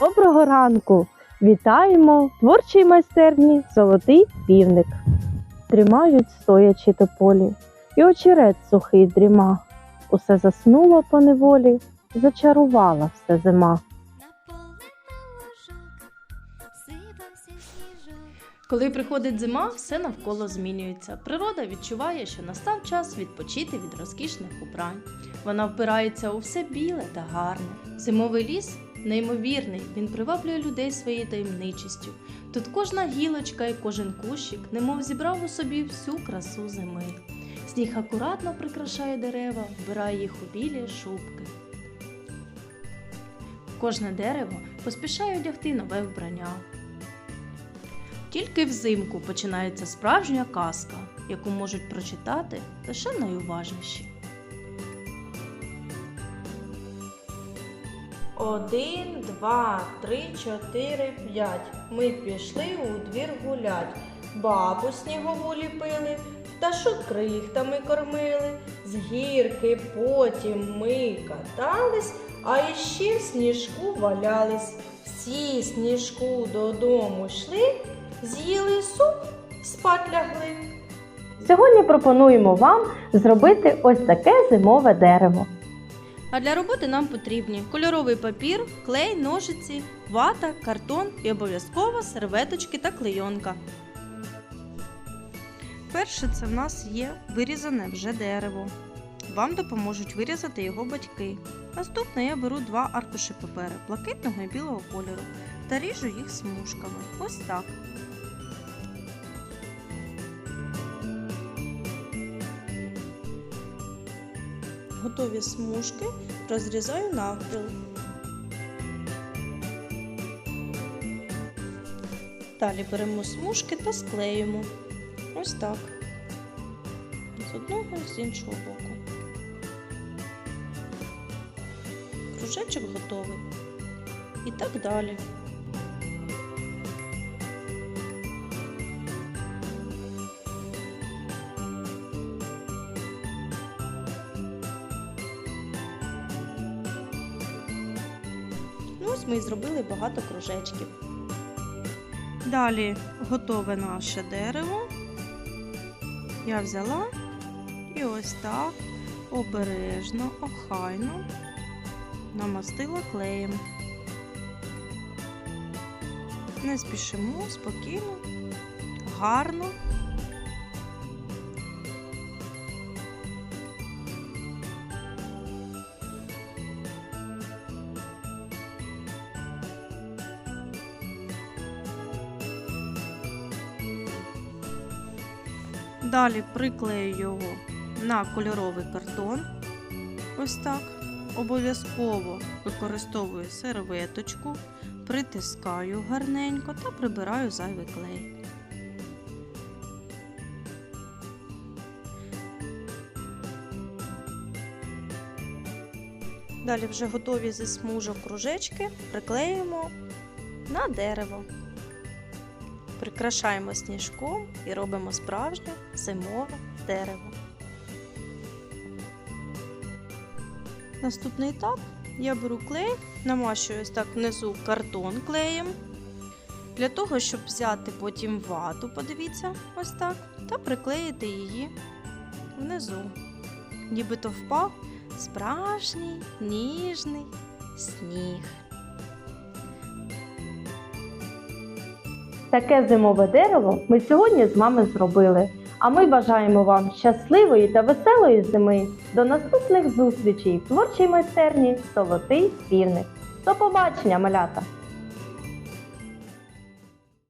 Доброго ранку! Вітаємо творчій майстерні Золотий півник. Дрімають стоячи тополі, і очерет сухий дріма. Усе заснуло по неволі, зачарувала все зима. Коли приходить зима, все навколо змінюється. Природа відчуває, що настав час відпочити від розкішних убрань. Вона впирається у все біле та гарне. Зимовий ліс неймовірний, він приваблює людей своєю таємничістю. Тут кожна гілочка і кожен кущик, немов зібрав у собі всю красу зими. Сніг акуратно прикрашає дерева, вбирає їх у білі шубки. Кожне дерево поспішає одягти нове вбрання. Тільки взимку починається справжня казка, яку можуть прочитати лише найуважніші. Один, два, три, чотири, п'ять. Ми пішли у двір гулять. Бабу снігову ліпили, пташок крихтами кормили. З гірки потім ми катались, а іще в сніжку валялись. Всі сніжку додому йшли, з'їли суп, спать лягли. Сьогодні пропонуємо вам зробити ось таке зимове дерево. А для роботи нам потрібні кольоровий папір, клей, ножиці, вата, картон і обов'язково серветочки та клейонка. Перше це в нас є вирізане вже дерево. Вам допоможуть вирізати його батьки. Наступне я беру два аркуші паперу блакитного і білого кольору та ріжу їх смужками. Ось так. Готові смужки розрізаю навпіл. Далі беремо смужки та склеїмо. Ось так. З одного і з іншого боку. Кружечок готовий. І так далі. Ось ми і зробили багато кружечків. Далі готове наше дерево. Я взяла і ось так обережно, охайно намастила клеєм. Не спішимо, спокійно, гарно. Далі приклею його на кольоровий картон. Ось так. Обов'язково використовую серветочку, притискаю гарненько та прибираю зайвий клей. Далі вже готові зі смужок кружечки приклеюємо на дерево. Прикрашаємо сніжком і робимо справжнє зимове дерево. Наступний етап я беру клей, намащую ось так внизу картон клеєм. Для того, щоб взяти потім вату, подивіться, ось так, та приклеїти її внизу. Нібито впав справжній ніжний сніг. Таке зимове дерево ми сьогодні з вами зробили. А ми бажаємо вам щасливої та веселої зими. До наступних зустрічей в творчій майстерні Золотий півник. До побачення, малята!